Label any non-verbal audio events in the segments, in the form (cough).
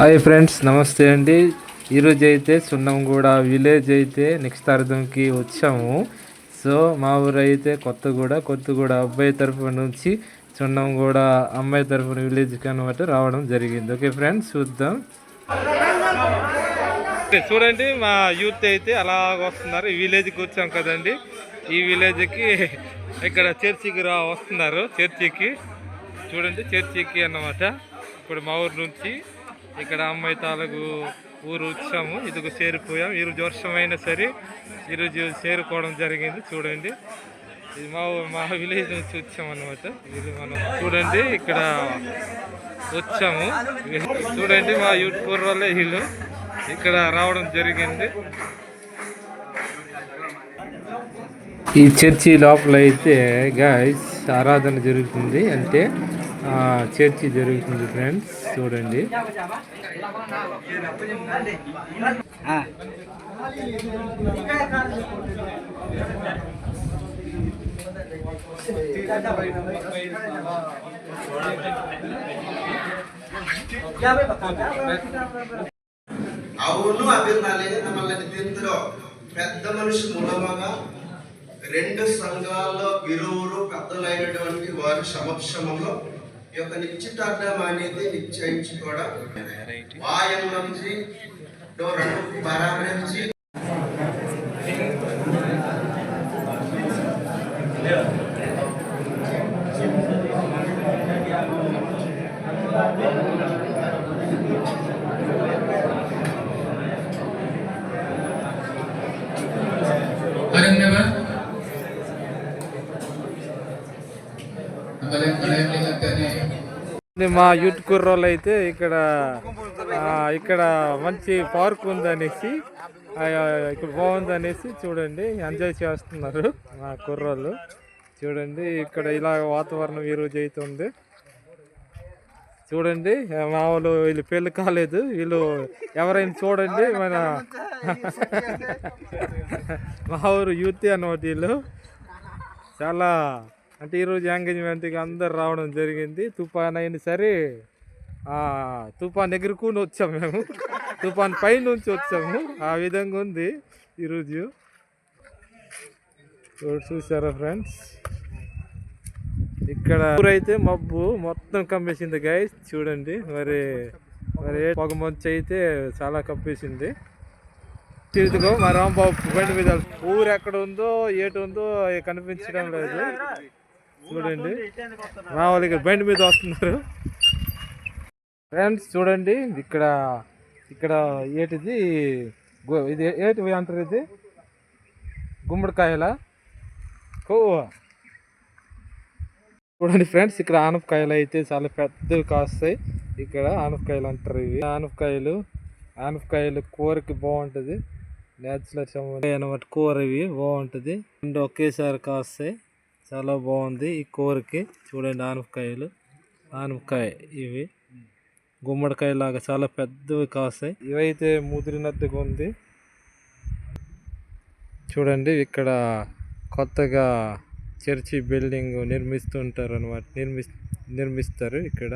Hi friends నమస్తే అండి. ఈరోజు అయితే సున్నంగూడ విలేజ్ అయితే నెక్స్ట్ అర్థంకి వచ్చాము. సో మా ఊరు అయితే కొత్తగూడ కొత్తగూడ అబ్బాయి తరఫు నుంచి సున్నంగూడ అమ్మాయి తరఫున విలేజ్కి అనమాట రావడం జరిగింది. ఓకే ఫ్రెండ్స్ చూద్దాం. చూడండి మా యూత్ అయితే అలా వస్తున్నారు. ఈ విలేజ్కి వచ్చాం కదండి. ఈ విలేజ్కి ఇక్కడ చర్చికి రా వస్తున్నారు. చర్చికి. చూడండి చర్చికి అన్నమాట. ఇప్పుడు మా ఊరు నుంచి ఇక్కడ అమ్మాయి తాలూకు ఊరు వచ్చాము. ఇదిగో చేరిపోయాం. ఈరోజు వర్షం అయినా సరే ఈరోజు చేరుకోవడం జరిగింది. చూడండి. ఇది మా మా విలేజ్ నుంచి వచ్చామన్నమాట. ఇది మనం చూడండి. ఇక్కడ వచ్చాము. చూడండి మా యూట్యూబ్ వాళ్ళే వీళ్ళు ఇక్కడ రావడం జరిగింది. ఈ చర్చి లోపల అయితే గాయస్ ఆరాధన జరుగుతుంది. అంటే చర్చి జరుగుతుంది ఫ్రెండ్స్ చూడండి. అవును అభిర్నాలేని మమ్మల్ని తిందులో పెద్ద మనిషి మూలముగా రెండు సంఘాల్లో ఇరువురు పెద్దలైనటువంటి వారి సమక్షమంలో ఈ యొక్క నిశ్చితార్థం అనేది నిశ్చయించి కూడా వాయం నుంచి రెండు బరాబరించి మా యూత్ కుర్రోళ్ళు అయితే ఇక్కడ ఇక్కడ మంచి పార్క్ ఉందనేసి ఇక్కడ బాగుంది అనేసి చూడండి ఎంజాయ్ చేస్తున్నారు మా కుర్రోళ్ళు. చూడండి ఇక్కడ ఇలా వాతావరణం ఈరోజు అవుతుంది అయితే ఉంది. చూడండి మా వాళ్ళు వీళ్ళు పెళ్ళి కాలేదు వీళ్ళు ఎవరైనా చూడండి మన (laughs) మా ఊరు యూత్ అన్నమాట వీళ్ళు. చాలా అంటే ఈరోజు ఎంగేజ్మెంట్కి అందరు రావడం జరిగింది. తుఫాన్ అయినా సరే తుఫాన్ ఎగురుకుని వచ్చాము మేము. తుఫాన్ పై నుంచి వచ్చాము. ఆ విధంగా ఉంది ఈరోజు చూసారా ఫ్రెండ్స్? ఇక్కడ ఊరైతే మబ్బు మొత్తం కమ్మేసింది గైస్ చూడండి మరి మరి పొగ మంచు అయితే చాలా కప్పేసింది. ఇదిగో మా రాంబాబు బండి మీద ఊరు ఎక్కడ ఉందో ఏటు ఉందో కనిపించడం లేదు. చూడండి. మా వాళ్ళు ఇక్కడ బండి మీద వస్తున్నారు. ఫ్రెండ్స్ చూడండి. ఇక్కడ ఇక్కడ ఏటిది? ఇది ఏటి అంటారు ఇది? గుమ్మడికాయల? కొవ్వ చూడండి ఫ్రెండ్స్ ఇక్కడ ఆనపకాయలు అయితే చాలా పెద్దవి కాస్తాయి. ఇక్కడ ఆనపకాయలు అంటారు ఇవి. ఆనపకాయలు ఆనపకాయలు కూరకి బాగుంటుంది. నేచురల్ అనమాట కూర ఇవి బాగుంటుంది. రెండు ఒకేసారి కాస్తాయి. చాలా బాగుంది. ఈ కూరకి చూడండి ఆనపకాయలు ఆనపకాయ ఇవి. గుమ్మడికాయ లాగా చాలా పెద్దవి కాస్తాయి. ఇవైతే ముదిరినట్టుగా ఉంది. చూడండి ఇక్కడ కొత్తగా చర్చి బిల్డింగ్ నిర్మిస్తుంటారు అనమాట నిర్మి నిర్మిస్తారు ఇక్కడ.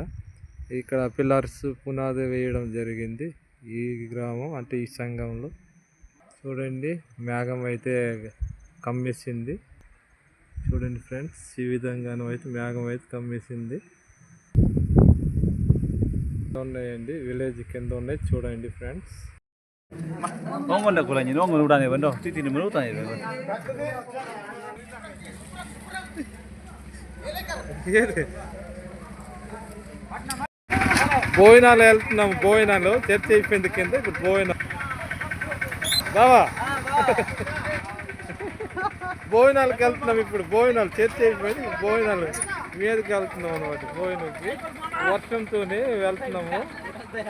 ఇక్కడ పిల్లర్స్ పునాది వేయడం జరిగింది ఈ గ్రామం అంటే ఈ సంఘంలో. చూడండి మేఘం అయితే కమ్మేసింది. చూడండి ఫ్రెండ్స్ ఈ విధంగాను అయితే మేఘం అయితే కమ్మేసింది. ఉన్నాయండి? విలేజ్ కింద ఉన్నాయి చూడండి ఫ్రెండ్స్. menurut nih bendo భోజనాలు వెళ్తున్నాం భోజనాలు. చర్చ అయిపోయింది కింద ఇప్పుడు భోజనం. బావా. భోజనాలకు వెళ్తున్నాం ఇప్పుడు. భోజనాలు చర్చ అయిపోయి భోజనాలు మీదకి వెళ్తున్నాం అనమాట భోజనంకి వర్షంతోనే వెళ్తున్నాము.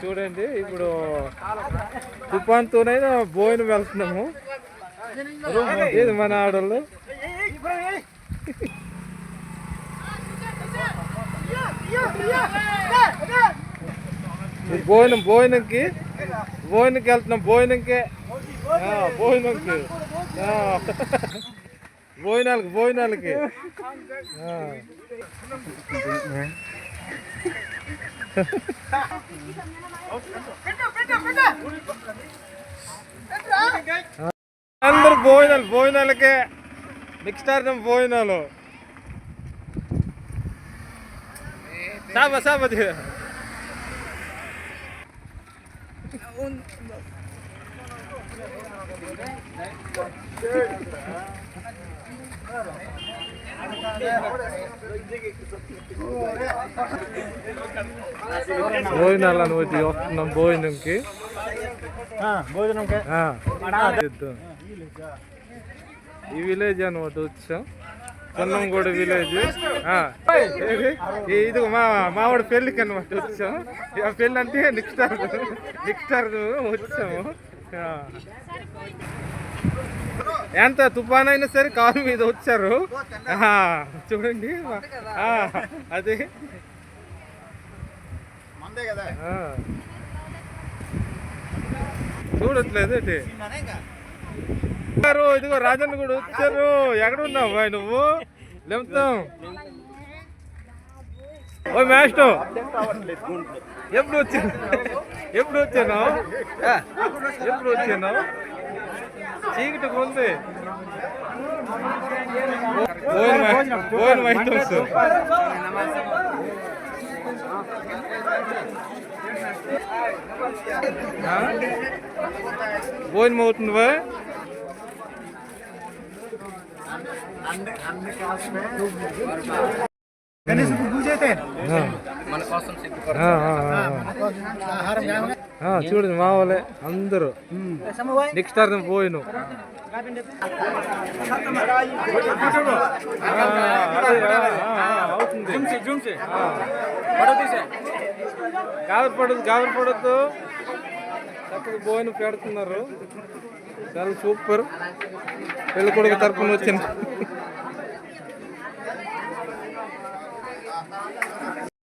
చూడండి ఇప్పుడు తుఫాన్తోనైనా భోజనం వెళ్తున్నాము. ఏది మన ఆడోళ్ళు? భోజనం భోజనంకి భోజనంకి వెళ్తున్నాం. భోజనంకే. భోజనంకి. భోజనాలకి భోజనాలకి. అందరు భోజనాలు భోజనాలకే మిక్స్టార్ భోజనాలు. సాబ సాబ భోజనాలు అనుమతి వస్తున్నాం భోజనంకి. ఈ విలేజ్ అనమాట వచ్చాం. కొన్నంగూడ విలేజ్. ఇది మా మావాడి పెళ్ళికి అనమాట వచ్చాం. ఆ పెళ్ళి అంటే నెక్స్ట్ నెక్స్ట్ వచ్చాము. ఎంత తుఫాన్ అయినా సరే కారు మీద వచ్చారు. చూడండి. అది. చూడట్లేదు ఏంటి? ఇదిగో రాజన్న కూడా వచ్చారు. ఎక్కడ ఉన్నావు బాయ్ నువ్వు? లేపుతాం ఓ మాస్టర్. ఎప్పుడు వచ్చాను ఎప్పుడు వచ్చాను ఎప్పుడు వచ్చాను చీకటి ఉంది ఓన్ ఐటమ్స్ భోజనం అవుతుందివా ఆ, ఆ, ఆ, చూడండి మా వాళ్ళే అందరూ. నెక్స్ట్ టర్న్ పోయిను అవుతుంది. గాబరి పడదు గాబరి పడద్దు చక్కగా భోజనం పెడుతున్నారు. చాలా సూపర్. పెళ్ళి కొడుకు తరపున వచ్చిన